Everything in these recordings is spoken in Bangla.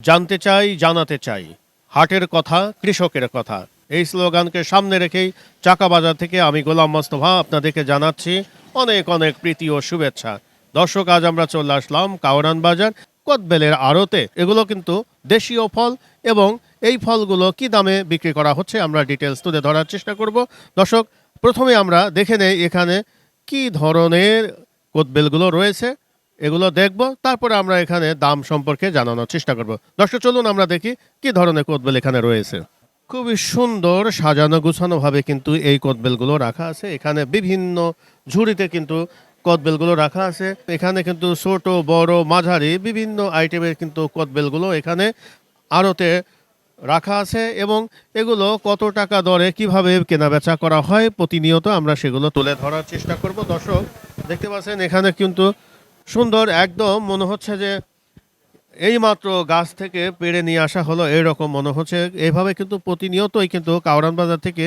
জানতে চাই, জানাতে চাই। হাটের কথা, কৃষকের কথা। এই স্লোগানকে সামনে রেখেই চাকা বাজার থেকে আমি গোলাম মোস্তফা আপনাদেরকে জানাচ্ছি অনেক অনেক প্রীতি ও শুভেচ্ছা। দর্শক, আজ আমরা চলে আসলাম কাওরান বাজার কদবেলের আড়তে। এগুলো কিন্তু দেশীয় ফল এবং এই ফলগুলো কি দামে বিক্রি করা হচ্ছে আমরা ডিটেলস তুলে ধরার চেষ্টা করব। দর্শক, প্রথমে আমরা দেখে নেই এখানে কি ধরনের কোদবেলগুলো রয়েছে। এগুলো দেখব, তারপরে আমরা এখানে দাম সম্পর্কে জানানোর চেষ্টা করব। দর্শক, চলুন আমরা দেখি কি ধরনের কোদবেল এখানে রয়েছে। খুবই সুন্দর সাজানো গুছানো ভাবে কিন্তু এই কোদবেলগুলো রাখা আছে। এখানে বিভিন্ন ঝুড়িতে কিন্তু কদবেলগুলো রাখা আছে। এখানে কিন্তু ছোট, বড়, মাঝারি বিভিন্ন আইটেমের কিন্তু কদবেলগুলো এখানে আড়তে রাখা আছে এবং এগুলো কত টাকা দরে কীভাবে কেনাবেচা করা হয় প্রতিনিয়ত আমরা সেগুলো তুলে ধরার চেষ্টা করব। দর্শক, দেখতে পাচ্ছেন এখানে কিন্তু সুন্দর, একদম মনে হচ্ছে যে এইমাত্র গাছ থেকে পেড়ে নিয়ে আসা হলো এরকম মনে হচ্ছে। এইভাবে কিন্তু প্রতিনিয়তই কিন্তু কাওরান বাজার থেকে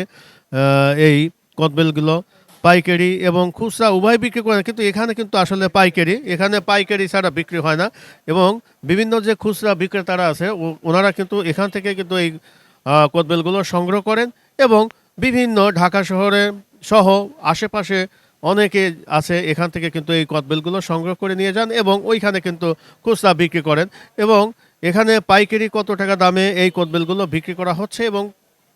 এই কদবেলগুলো, পাইকারি এবং খুচরা উভয় বিক্রি করে, কিন্তু এখানে কিন্তু আসলে পাইকারি, এখানে পাইকারি ছাড়া বিক্রি হয় না এবং বিভিন্ন যে খুচরা বিক্রেতারা আছে ওনারা কিন্তু এখান থেকে কিন্তু এই কদবেলগুলো সংগ্রহ করেন এবং বিভিন্ন ঢাকা শহরে সহ আশেপাশে অনেকে আছে এখান থেকে কিন্তু এই কদবেলগুলো সংগ্রহ করে নিয়ে যান এবং ওইখানে কিন্তু খুচরা বিক্রি করেন এবং এখানে পাইকারি কত টাকা দামে এই কদবেলগুলো বিক্রি করা হচ্ছে এবং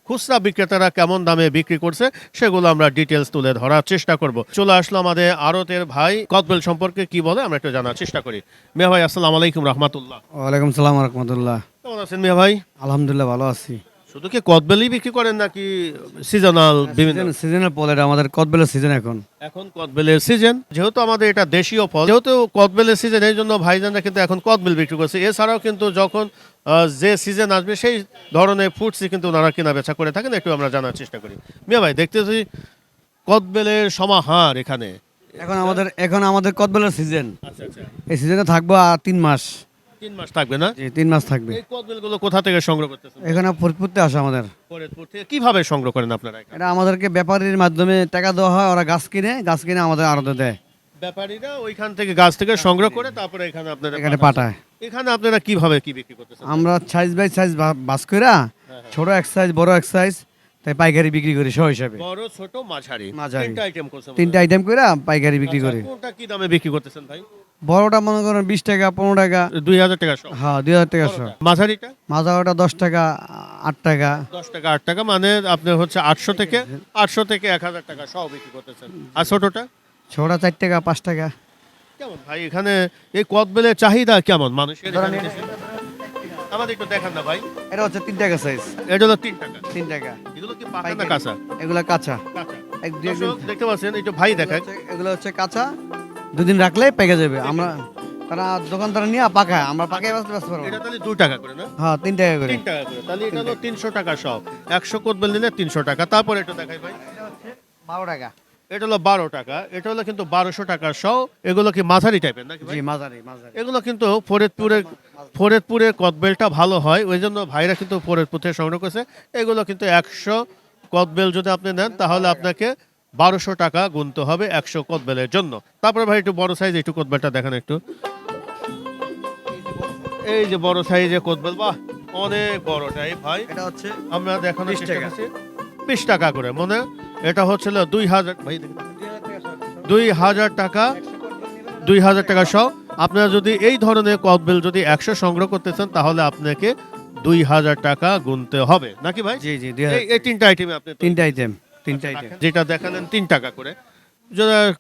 খুচরা বিক্রেতারা কেমন দামে বিক্রি করছে সেগুলো আমরা ডিটেলস তুলে ধরার চেষ্টা করব। চলে আসলো আমাদের আরতের ভাই কদবেল সম্পর্কে কি বলে আমরা একটু জানার চেষ্টা করি। মিয়া ভাই আসসালামু আলাইকুম রহমতুল্লাহ। ওয়ালাইকুম সালাম রহমতুল্লাহ। কেমন আছেন মিয়া ভাই? আলহামদুলিল্লাহ ভালো আছি। শুধু কি কদবেলই বিক্রি করেন নাকি সিজনাল বিভিন্ন? সিজনের ফল এটা আমাদের কদবেলের সিজন এখন। এখন কদবেলের সিজন যেহেতু আমাদের এটা দেশীয় ফল যেহেতু কদবেলের সিজন এই জন্য ভাইজানরা কিন্তু এখন কদবেল বিক্রি করছে। এছাড়াও কিন্তু যখন যে সিজন আসবে সেই ধরনের ফুডসই কিন্তু ওনারা কেনা বেচা করে থাকেন। একটু আমরা জানার চেষ্টা করি। মিয়া ভাই দেখতেছি কদবেলের সমাহার এখানে। এখন আমাদের এখন আমাদের কদবেলের সিজন আচ্ছা আচ্ছা। এই সিজনে থাকব আর তিন মাস। তিন মাস থাকবে না? জি তিন মাস থাকবে। এই কদবেলগুলো কোথা থেকে সংগ্রহ করতেছেন? এখানে ফরিদপুরতে আসে আমাদের। ফরিদপুর থেকে কীভাবে সংগ্রহ করেন আপনারা এখানে? এটা আমাদেরকে ব্যাপারীর মাধ্যমে টাকা দেওয়া হয় ওরা গাছ কিনে গাছ কিনে আমাদের আড়তে দেয়। ব্যাপারীরা ওইখান থেকে গাছ থেকে সংগ্রহ করে তারপরে এখানে আপনারা এখানে পাঠায়। এখানে আপনারা কীভাবে কি বিক্রি করতেছেন? আমরা সাইজ বাই সাইজ বাস কইরা ছোট এক সাইজ বড় এক সাইজ তাই পাইকারি বিক্রি করি সহ হিসাবে। বড় ছোট মাঝারি। মাঝারি। তিনটা আইটেম করছেন তিনটা আইটেম কইরা পাইকারি বিক্রি করি। আচ্ছা, কোনটা কি দামে বিক্রি করতেছেন ভাই? বড়টা মনে করেন বিশ টাকা পনেরো টাকা। দুই হাজার টাকা হ্যাঁ দুই হাজার টাকা মাঝারিটা? মাজা দশ টাকা আট টাকা। দশ টাকা আট টাকা মানে আপনি হচ্ছে আটশো থেকে আটশো থেকে এক হাজার টাকা সব বিক্রি করতেছেন। আর ছোটটা? ছোটা চার টাকা পাঁচ টাকা। কেমন ভাই এখানে এই কদবেলের চাহিদা কেমন? মানুষের? আমাদের একটু দেখান না ভাই। এটা হচ্ছে তিন টাকা সাইজ এটা হলো তিন টাকা। তিন টাকা। এগুলো কি পাকা না কাঁচা? এগুলো কাঁচা। দেখতে পাচ্ছেন একটু ভাই দেখায় এগুলো হচ্ছে কাঁচা। দুদিন রাখলে পেকে যাবে। আমরা তারা দোকানদার নিয়ে পাকায়। আমরা পাকায় বাঁচতে ব্যস্ত পারব এটা তাহলে দুই টাকা করে না? হ্যাঁ তিন টাকা করে। তিন টাকা করে। তাহলে এটা হলো তিনশো টাকা সব। একশো কোদবেল নিলে তিনশো টাকা। তারপরে একটু দেখাই ভাই। বারো টাকা। এটা হলো বারো টাকা এটা হলো কিন্তু বারোশো টাকা সহ এগুলো কি মাঝারি টাইপের নাকি ভাই? জি মাঝারি মাঝারি। এগুলো কিন্তু ফরিদপুরের ফরিদপুরের কদবেলটা ভালো হয় ওই জন্য ভাইরা কিন্তু ফরিদপুর থেকে সংগ্রহ করছে। এগুলো কিন্তু একশো কদবেল যদি আপনি নেন তাহলে আপনাকে বারোশো টাকা গুনতে হবে একশো কদবেলের জন্য। তারপরে ভাই একটু বড় সাইজ একটু কদবেলটা দেখান একটু। এই যে বড় সাইজের কদবেল বাহ অনেক বড়টাই ভাই। এটা হচ্ছে আমরা দেখানোর 20 চেষ্টা টাকা। করছি। বিশ টাকা করে মনে এটা হচ্ছিল দুই হাজার ভাই। দুই হাজার টাকা দুই হাজার টাকা সহ। আপনারা যদি এই ধরনের কদবেল যদি একশো সংগ্রহ করতে চান তাহলে আপনাকে দুই হাজার টাকা গুনতে হবে। নাকি ভাই? জি জি এই- তিনটা আইটেমে আপনি তিনটা আইটেম তিনটা আইটেম যেটা দেখালেন তিন টাকা করে। যারা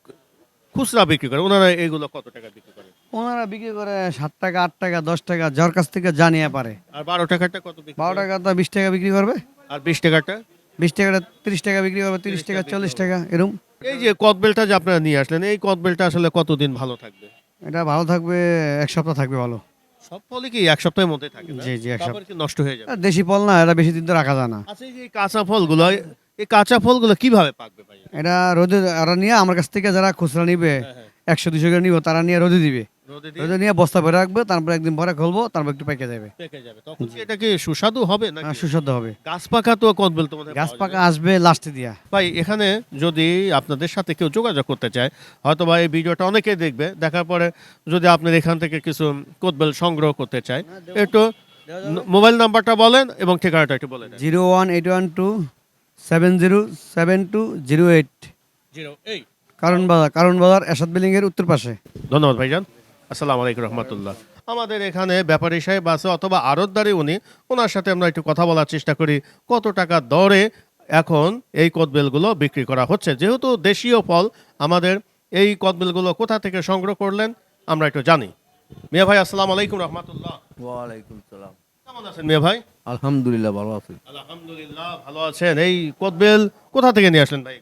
খুচরা বিক্রি করে ওনারা এইগুলো কত টাকা বিক্রি করে? ওনারা বিক্রি করে সাত টাকা আট টাকা দশ টাকা যার কাছ থেকে জানিয়ে পারে। আর বারো টাকাটা কত বিক্রি বারো? টাকা তো বিশ টাকা বিক্রি করবে। আর বিশ টাকাটা? বিশ টাকাটা তিরিশ টাকা বিক্রি করবে তিরিশ টাকা চল্লিশ টাকা এরকম এই যে কদবেলটা যে আপনারা নিয়ে আসলেন এই কদবেলটা আসলে কতদিন ভালো থাকবে? এটা ভালো থাকবে এক সপ্তাহ থাকবে ভালো। সব ফলে কি এক সপ্তাহের মধ্যে থাকে জি, জি, এক নষ্ট হয়ে যাবে? আর দেশি ফল না এটা বেশি দিন তো রাখা যায় না। আচ্ছা এই যে কাঁচা ফলগুলো এই কাঁচা ফলগুলো কীভাবে পাকবে ভাই এটা রোদে নিয়ে আমার কাছ থেকে যারা খুচরা নিবে হ্যাঁ। একশো দুশো করে নিব তারা নিয়ে রোদে দিবে। রোদে নিয়ে বস্তা ভরে রাখবে তারপর একদিন ভরে খুলবো তারপর একটু পেকে যাবে। পেকে যাবে। তখন কি এটা কি সুস্বাদু হবে না সুস্বাদু হবে। গাছ পাকা তো কদবেল তোমাদের গাছ পাকা আসবে লাস্টে দিয়া। ভাই এখানে যদি আপনাদের সাথে কেউ যোগাযোগ করতে চায় হয়তো বা এই ভিডিওটা অনেকেই দেখবে দেখার পরে যদি আপনার এখান থেকে কিছু কোদবেল সংগ্রহ করতে চায় একটু মোবাইল নাম্বারটা বলেন এবং ঠিকানাটা একটু বলেন zero one eight one two seven zero seven two zero eight. Zero এই কারণ বাজার কারণ বাজার এরশাদ বিল্ডিং এর উত্তর পাশে। ধন্যবাদ ভাইজান। আসসালামু আলাইকুম রহমতুল্লাহ। আমাদের এখানে ব্যাপারী সাহেব আছে অথবা আড়তদারি উনি ওনার সাথে আমরা একটু কথা বলার চেষ্টা করি কত টাকা দরে এখন এই কদবেলগুলো বিক্রি করা হচ্ছে? যেহেতু দেশীয় ফল আমাদের এই কদবেলগুলো কোথা থেকে সংগ্রহ করলেন আমরা একটু জানি। মিয়া ভাই আসসালামু আলাইকুম রহমতুল্লাহ। ওয়ালাইকুম সালাম। কেমন আছেন মিয়া ভাই? আলহামদুলিল্লাহ ভালো আছি। আলহামদুলিল্লাহ ভালো আছেন। এই কদবেল কোথা থেকে নিয়ে আসলেন ভাই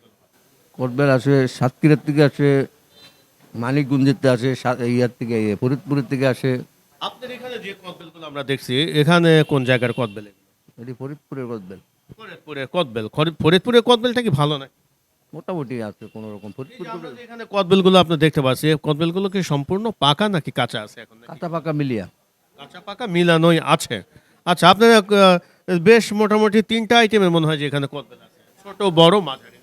কোটবেল আসে সাতক্ষীরার থেকে আসে মানিকগঞ্জের থেকে আসে ইয়ার থেকে ফরিদপুরের থেকে আসে। আপনার এখানে যে কদবেলগুলো আমরা দেখছি এখানে কোন জায়গার কদবেল এটি ফরিদপুরের কোটবেল ফরিদপুরের কদবেল। ফরিদপুরের কদবেলটা কি ভালো না মোটামুটি আছে কোনো রকম। এখানে কদবেলগুলো আপনি দেখতে পাচ্ছি কদবেলগুলো কি সম্পূর্ণ পাকা নাকি কাঁচা আছে এখন কাঁচা পাকা মিলিয়া। কাঁচা পাকা মিলানোই আছে। আচ্ছা আপনার বেশ মোটামুটি তিনটা আইটেমের মনে হয় যে এখানে কদবেল আছে। ছোট বড় মাঝারি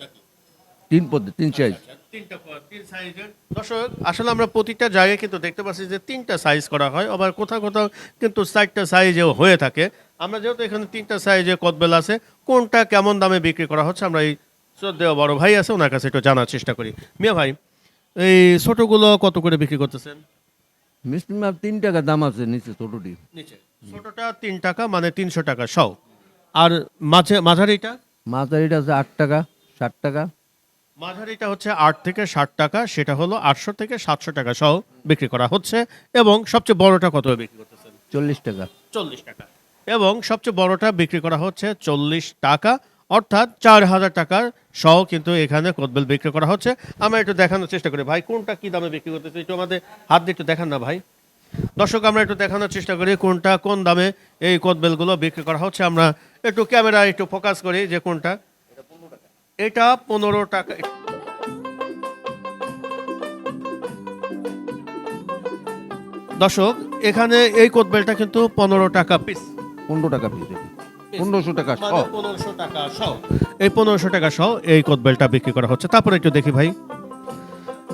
তিন পদ্ধতি তিন সাইজ তিনটা তিন সাইজের। দর্শক আসলে আমরা প্রতিটা জায়গায় কিন্তু দেখতে পাচ্ছি যে তিনটা সাইজ করা হয় আবার কোথাও কোথাও কিন্তু চারটা সাইজেও হয়ে থাকে। আমরা যেহেতু এখানে তিনটা সাইজে কদবেল আছে কোনটা কেমন দামে বিক্রি করা হচ্ছে আমরা এই শ্রদ্ধেয় বড় ভাই আছে ওনার কাছে একটু জানার চেষ্টা করি। মিয়া ভাই এই ছোটগুলো কত করে বিক্রি করতেছেন? মিষ্টি মাপ তিন টাকা দাম আছে নিচে ছোটটি। নিচে। ছোটটা তিন টাকা মানে তিনশো টাকা সহ। আর মাঝে মাঝারিটা? মাঝারিটা আছে আট টাকা ষাট টাকা। মাঝারিটা হচ্ছে আট থেকে ষাট টাকা সেটা হলো আটশো থেকে সাতশো টাকা সহ বিক্রি করা হচ্ছে এবং সবচেয়ে বড়টা কত বিক্রি করতেছেন? চল্লিশ টাকা। চল্লিশ টাকা। এবং সবচেয়ে বড়টা বিক্রি করা হচ্ছে চল্লিশ টাকা অর্থাৎ চার হাজার টাকার সহ কিন্তু এখানে কদবেল বিক্রি করা হচ্ছে। আমরা একটু দেখানোর চেষ্টা করি। ভাই কোনটা কি দামে বিক্রি করতেছে? একটু আমাদের হাত দিয়ে একটু দেখান না ভাই। দর্শক আমরা একটু দেখানোর চেষ্টা করি কোনটা কোন দামে এই কদবেলগুলো বিক্রি করা হচ্ছে। আমরা একটু ক্যামেরা একটু ফোকাস করি যে কোনটা। এটা পনেরো টাকা। দর্শক এখানে এই কোদবেলটা কিন্তু পনেরো টাকা পিস পনেরো টাকা পিস পনেরোশো টাকা শ মানে পনেরোশো টাকা সহ এই পনেরোশো টাকা সহ এই কোদবেলটা বিক্রি করা হচ্ছে। তারপরে একটু দেখি ভাই।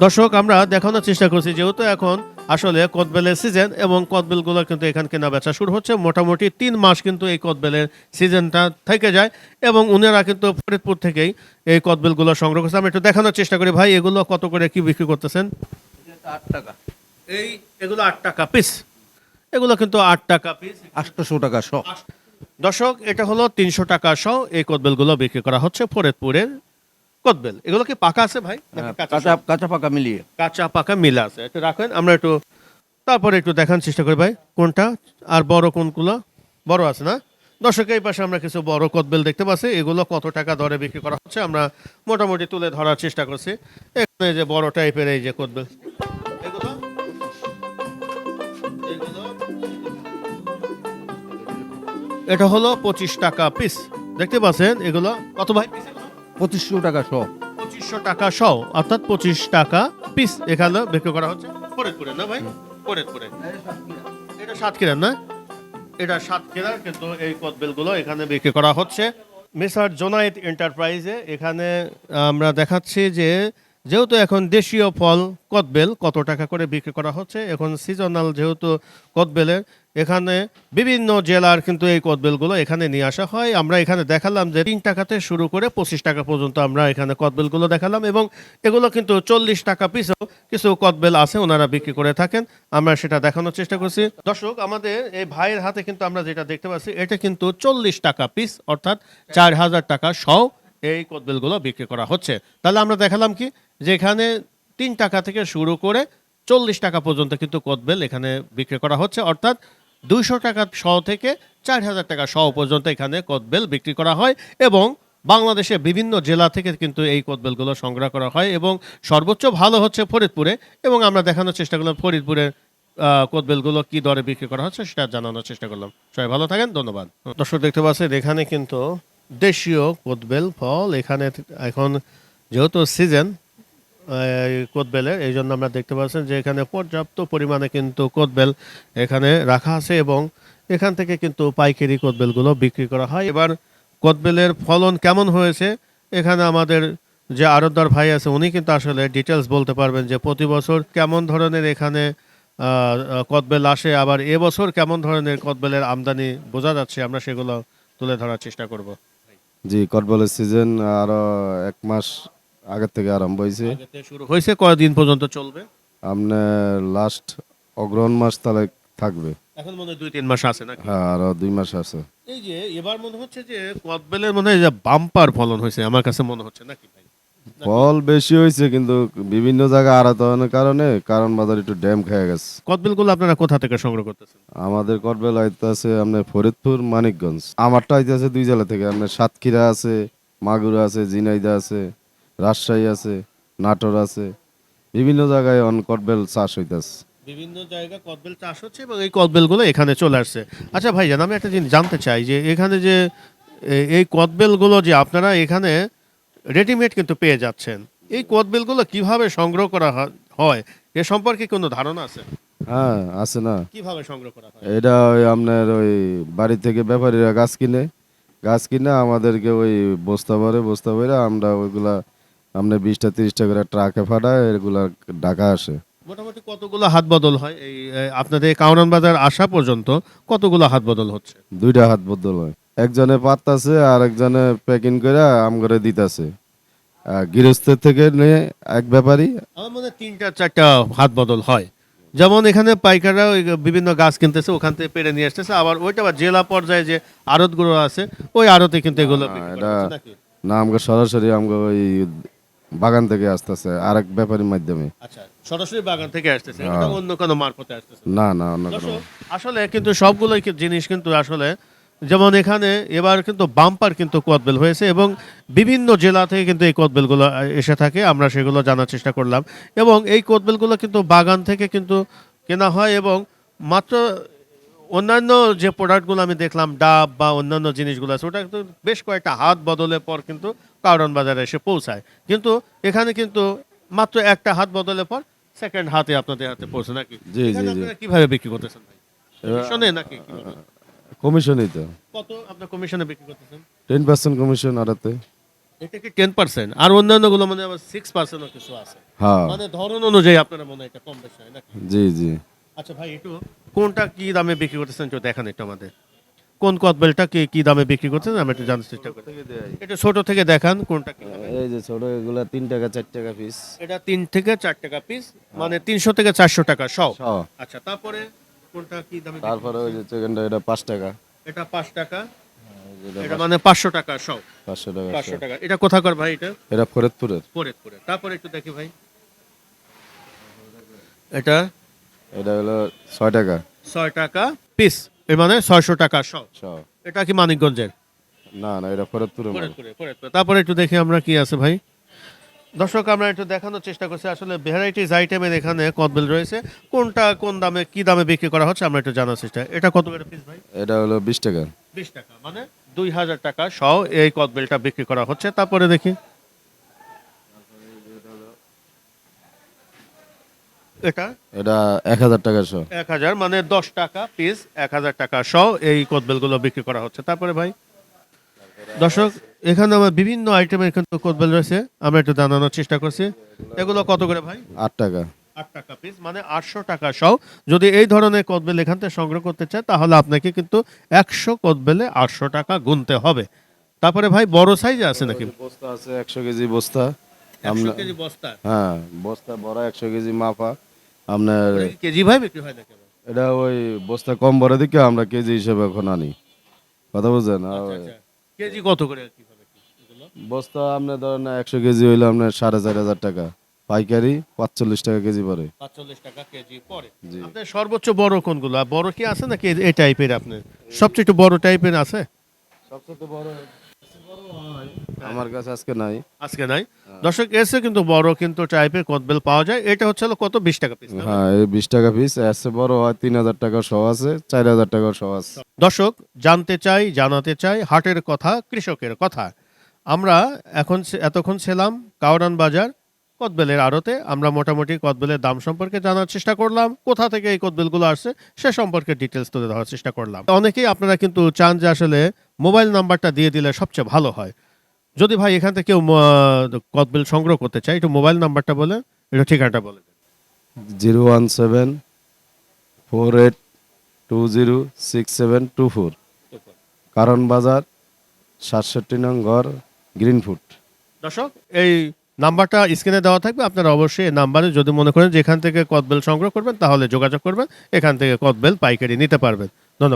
দর্শক আমরা দেখানোর চেষ্টা করছি যেহেতু এখন আসলে কদবেলের সিজন এবং কদবেলগুলো কিন্তু এখান কেনা বেচা শুরু হচ্ছে। মোটামুটি তিন মাস কিন্তু এই কদবেলের সিজনটা থেকে যায় এবং উনারা কিন্তু ফরিদপুর থেকেই এই কদবেলগুলো সংগ্রহ করছে। আমি একটু দেখানোর চেষ্টা করি ভাই এগুলো কত করে কি বিক্রি করতেছেন? আট টাকা এই এগুলো আট টাকা পিস এগুলো কিন্তু আট টাকা পিস আটশোশো টাকা শ। দর্শক এটা হলো তিনশো টাকা সহ এই কদবেলগুলো বিক্রি করা হচ্ছে ফরিদপুরের কদবেল এগুলো কি পাকা আছে ভাই? নাকি কাঁচা কাঁচা পাকা মিলিয়ে। কাঁচা পাকা মিলা আছে। একটু রাখেন আমরা একটু তারপরে একটু দেখার চেষ্টা করি ভাই কোনটা? আর বড় কোনগুলো? বড় আছে না? দর্শক এই পাশে আমরা কিছু বড় কদবেল দেখতে পাচ্ছি। এগুলো কত টাকা দরে বিক্রি করা হচ্ছে? আমরা মোটামুটি তুলে ধরার চেষ্টা করছি। এখানে যে বড় টাইপের এই যে কদবেল। এগুলো? এটা হলো পঁচিশ টাকা পিস দেখতে পাচ্ছেন এগুলো? কত ভাই? এগুলো? পঁচিশশো টাকা শ পঁচিশশো টাকা সহ, অর্থাৎ পঁচিশ টাকা পিস এখানে বিক্রি করা হচ্ছে। ফরিদপুরে না ভাই? ফরিদপুরে এটা সাতক্ষীরা না? এটা সাতক্ষীরা কিন্তু এই কদবেলগুলো এখানে বিক্রি করা হচ্ছে। মিসার জোনাইট এন্টারপ্রাইজে এখানে আমরা দেখাচ্ছি যে যেহেতু এখন দেশীয় ফল, কদবেল কত টাকা করে বিক্রি করা হচ্ছে? এখন সিজনাল যেহেতু কদবেলের, এখানে বিভিন্ন জেলার কিন্তু এই কদবেলগুলো এখানে নিয়ে আসা হয়। আমরা এখানে দেখালাম যে তিন টাকাতে শুরু করে পঁচিশ টাকা পর্যন্ত আমরা এখানে কদবেলগুলো দেখালাম এবং এগুলো কিন্তু চল্লিশ টাকা পিসও কিছু কদবেল আছে, ওনারা বিক্রি করে থাকেন। আমরা সেটা দেখানোর চেষ্টা করছি। দর্শক, আমাদের এই ভাইয়ের হাতে কিন্তু আমরা যেটা দেখতে পাচ্ছি, এটা কিন্তু চল্লিশ টাকা পিস, অর্থাৎ চার হাজার টাকা সহ এই কদবেলগুলো বিক্রি করা হচ্ছে। তাহলে আমরা দেখালাম কি যে এখানে তিন টাকা থেকে শুরু করে চল্লিশ টাকা পর্যন্ত কিন্তু কদবেল এখানে বিক্রি করা হচ্ছে। অর্থাৎ দুইশো টাকা শ থেকে চার হাজার টাকা শ পর্যন্ত এখানে কদবেল বিক্রি করা হয় এবং বাংলাদেশের বিভিন্ন জেলা থেকে কিন্তু এই কদবেলগুলো সংগ্রহ করা হয় এবং সর্বোচ্চ ভালো হচ্ছে ফরিদপুরে এবং আমরা দেখানোর চেষ্টা করলাম ফরিদপুরের কদবেলগুলো কি দরে বিক্রি করা হচ্ছে সেটা জানানোর চেষ্টা করলাম। সবাই ভালো থাকেন, ধন্যবাদ। দর্শক দেখতে পাচ্ছেন, এখানে কিন্তু দেশীয় কদবেল ফল এখানে এখন যেহেতু সিজন কোদবেলের এই জন্য আমরা দেখতে পাচ্ছেন যে এখানে পর্যাপ্ত পরিমাণে কিন্তু কোদবেল এখানে রাখা আছে এবং এখান থেকে কিন্তু পাইকারি কোদবেলগুলো বিক্রি করা হয়। এবার কোদবেলের ফলন কেমন হয়েছে? এখানে আমাদের যে আরতদার ভাই আছে, উনি কিন্তু আসলে ডিটেলস বলতে পারবেন যে প্রতি বছর কেমন ধরনের এখানে কদবেল আসে, আবার এবছর কেমন ধরনের কদবেলের আমদানি বোঝা যাচ্ছে। আমরা সেগুলো তুলে ধরার চেষ্টা করব। জি কটবলের সিজন আরও এক মাস আগের থেকে আরম্ভ হয়েছে। শুরু হয়েছে কয়দিন পর্যন্ত চলবে? আপনার লাস্ট অগ্রহণ মাস তাহলে থাকবে। এখন মনে হয় দুই তিন মাস আছে নাকি? হ্যাঁ আরও দুই মাস আছে। এই যে এবার মনে হচ্ছে যে কদবেলের মনে হয় যে বাম্পার ফলন হয়েছে আমার কাছে মনে হচ্ছে নাকি? ফল বেশি হয়েছে কিন্তু বিভিন্ন জায়গায় আড়াতনের কারণে কারণ বাজার একটু ড্যাম খেয়ে গেছে। কদবেলগুলো আপনারা কোথা থেকে সংগ্রহ করতেছেন? আমাদের কটবেল আইতে আছে আপনার ফরিদপুর মানিকগঞ্জ। আমারটা আইতে আছে দুই জেলা থেকে আপনার সাতক্ষীরা আছে মাগুরা আছে জিনাইদা আছে রাজশাহী আছে নাটোর আছে। বিভিন্ন জায়গায় অন কটবেল চাষ হইতেছে। বিভিন্ন জায়গা কদবেল চাষ হচ্ছে এবং এই কদবেলগুলো এখানে চলে আসছে। আচ্ছা ভাইজান আমি একটা জিনিস জানতে চাই যে এখানে যে এই কদবেলগুলো যে আপনারা এখানে রেডিমেড কিন্তু পেয়ে যাচ্ছেন। এই কদবেলগুলো কীভাবে সংগ্রহ করা হয়- এ সম্পর্কে কোনো ধারণা আছে? হ্যাঁ আছে না। কীভাবে সংগ্রহ করা হয়? এটা ওই আপনার ওই বাড়ি থেকে ব্যাপারীরা গাছ কিনে। গাছ কিনে আমাদেরকে ওই বস্তা ভরে বস্তা ভরে আমরা ওইগুলা আপনার বিশটা তিরিশটা করে ট্রাকে ফাটায় এগুলা ঢাকা আসে। মোটামুটি কতগুলো হাত বদল হয়? এই আপনাদের কাউরান বাজার আসা পর্যন্ত কতগুলো হাত বদল হচ্ছে? দুইটা হাত বদল হয়। একজনে পাততাছে আর একজনে প্যাকিং করে আম করে দিতাছে। আর গৃহস্থের থেকে নিয়ে এক ব্যাপারী আমার মনে হয় তিনটা চারটা হাত বদল হয়। যেমন এখানে পাইকাররা ওই বিভিন্ন গাছ কিনতেছে ওখান থেকে পেরে নিয়ে আসতেছে। আবার ওইটা আবার জেলা পর্যায়ে যে আড়তগুলো আছে ওই আড়তে কিন্তু এগুলো নাকি? না আমাকে সরাসরি আমাকে ওই বাগান থেকে আসতেছে আরেক ব্যাপারীর মাধ্যমে। আচ্ছা সরাসরি বাগান থেকে আসতেছে অন্য কোনো মারফতে আসতেছে? না না অন্য কোনো আসলে কিন্তু সবগুলোই জিনিস কিন্তু আসলে যেমন এখানে এবার কিন্তু বাম্পার কিন্তু কদবেল হয়েছে এবং বিভিন্ন জেলা থেকে কিন্তু এই কদবেলগুলো আহ, এসে থাকে আমরা সেগুলো জানার চেষ্টা করলাম। এবং এই কদবেলগুলো কিন্তু বাগান থেকে কিন্তু কেনা হয় এবং মাত্র অন্যান্য যে প্রোডাক্টগুলো আমি দেখলাম ডাব বা অন্যান্য জিনিসগুলো আছে ওটা কিন্তু বেশ কয়েকটা হাত বদলের পর কিন্তু কারণ বাজারে এসে পৌঁছায়। কিন্তু এখানে কিন্তু মাত্র একটা হাত বদলের পর সেকেন্ড হাতে আপনাদের হাতে পৌঁছে নাকি? কীভাবে বিক্রি করতেছেন ভাই? নাকি? কমিশনই তো। কত আপনার কমিশনে বিক্রি করতেছেন? টেন পার্সেন্ট কমিশন আড়াতে। এটা কি টেন পার্সেন্ট? আর অন্যান্যগুলো মানে আবার সিক্স পার্সেন্টও কিছু আছে। হ্যাঁ। মানে ধরন অনুযায়ী আপনারা মনে হয় এটা কম বেশি হয় নাকি? জি জি। আচ্ছা ভাই একটু কোনটা কি দামে বিক্রি করতেছেন একটু দেখান একটু আমাদের। কোন কদবেলটা কি কি দামে বিক্রি করতেছেন আমি একটু জানতে চেষ্টা করি। একটু ছোট থেকে দেখান কোনটা কি এই যে ছোট এগুলা তিন টাকা চার টাকা পিস এটা তিন থেকে চার টাকা পিস মানে তিনশো থেকে চারশো টাকা সব। আচ্ছা তারপরে কোনটা কি দামে তারপরে ওই যে চিকেনটা এটা পাঁচ টাকা। এটা পাঁচ টাকা। এটা এটা মানে পাঁচশো টাকা সব। পাঁচশো টাকা পাঁচশো টাকা। এটা কোথাকার ভাই এটা? এটা ফরিদপুরের। ফরিদপুরে তারপরে একটু দেখি ভাই। এটা? এটা হলো ছয় টাকা। ছয় টাকা পিস এর মানে ছয়শো টাকা সব। ছ এটা কি মানিকগঞ্জের? না না এটা ফরিদপুরের। ফরিদপুরে ফরিদপুরে তারপরে একটু দেখি আমরা কি আছে ভাই। দর্শক আমরা একটু দেখানোর চেষ্টা করছি। আসলে ভ্যারাইটিস আইটেমের এখানে কদবেল রয়েছে? কোনটা কোন দামে কি দামে বিক্রি করা হচ্ছে? আমরা একটু জানার চেষ্টা এটা কত করে পিস ভাই? এটা হলো বিশ টাকা। বিশ টাকা মানে দুই হাজার টাকা সহ এই কদবেলটা বিক্রি করা হচ্ছে? তারপরে দেখি। এটা? এটা এক হাজার টাকা শ এক হাজার মানে দশ টাকা পিস এক হাজার টাকা সহ এই কদবেলগুলো বিক্রি করা হচ্ছে। তারপরে ভাই? দর্শক এখানে আমার বিভিন্ন আইটেমের কিন্তু কদবেল রয়েছে আমরা একটু জানানোর চেষ্টা করছি। এগুলো কত করে ভাই? আট টাকা। আট টাকা পিস মানে আটশো টাকা সহ। যদি এই ধরনের কদবেল এখান থেকে সংগ্রহ করতে চায় তাহলে আপনাকে কিন্তু একশো কদবেলে আটশো টাকা গুনতে হবে। তারপরে ভাই বড় সাইজ আছে নাকি? বস্তা আছে একশো কেজি বস্তা। একশো আমরা কেজি বস্তা? হ্যাঁ বস্তা বড় একশো কেজি মাপা আপনার কেজি ভাই বিক্রি হয় নাকি? এটা ওই বস্তা কম বড় দিকে আমরা কেজি হিসেবে এখন আনি। কথা বুঝছেন? আর ওই আচ্ছা, কেজি কত করে কীভাবে কি? বস্তা আপনার ধরেন একশো কেজি হইলে আপনার সাড়ে চার হাজার টাকা। পাইকারি পাঁচচল্লিশ টাকা কেজি পরে পাঁচচল্লিশ টাকা কেজি পরে জি। আপনার সর্বোচ্চ বড় কোনগুলো? বড় কি আছে নাকি এই টাইপের আপনার? সবচেয়ে একটু বড় টাইপের আছে? সবচেয়ে বড় আমার কাছে আজকে নাই। আজকে নাই? দর্শক এসে কিন্তু বড় কিন্তু টাইপের কদবেল পাওয়া যায়? এটা হচ্ছে কত? বিশ টাকা পিস হ্যাঁ এই বিশ টাকা পিস এসে বড় হয় তিন হাজার টাকা সহ আছে চার হাজার টাকা সহ আছে। দর্শক জানতে চাই জানাতে চাই হাটের কথা কৃষকের কথা। আমরা এখন এতক্ষণ ছিলাম কাওরান বাজার, কদবেলের আড়তে। আমরা মোটামুটি কদবেলের দাম সম্পর্কে জানার চেষ্টা করলাম। কোথা থেকে এই কদবেলগুলো আসছে সে সম্পর্কে ডিটেলস তুলে ধরার চেষ্টা করলাম। অনেকেই আপনারা কিন্তু চান যে আসলে মোবাইল নাম্বারটা দিয়ে দিলে সবচেয়ে ভালো হয়। যদি ভাই এখান থেকে কেউ কদবেল সংগ্রহ করতে চায়, একটু মোবাইল নাম্বারটা বলে একটু ঠিকানাটা বলে zero one seven four eight two zero six seven two four, কারণ বাজার সাতষট্টি নং ঘর গ্রিনফুড দর্শক, এই নাম্বারটা স্ক্রিনে দেওয়া থাকবে। আপনারা অবশ্যই এই নাম্বারে যদি মনে করেন যে এখান থেকে কদবেল সংগ্রহ করবেন, তাহলে যোগাযোগ করবেন। এখান থেকে কদবেল পাইকারি নিতে পারবেন। ধন্যবাদ।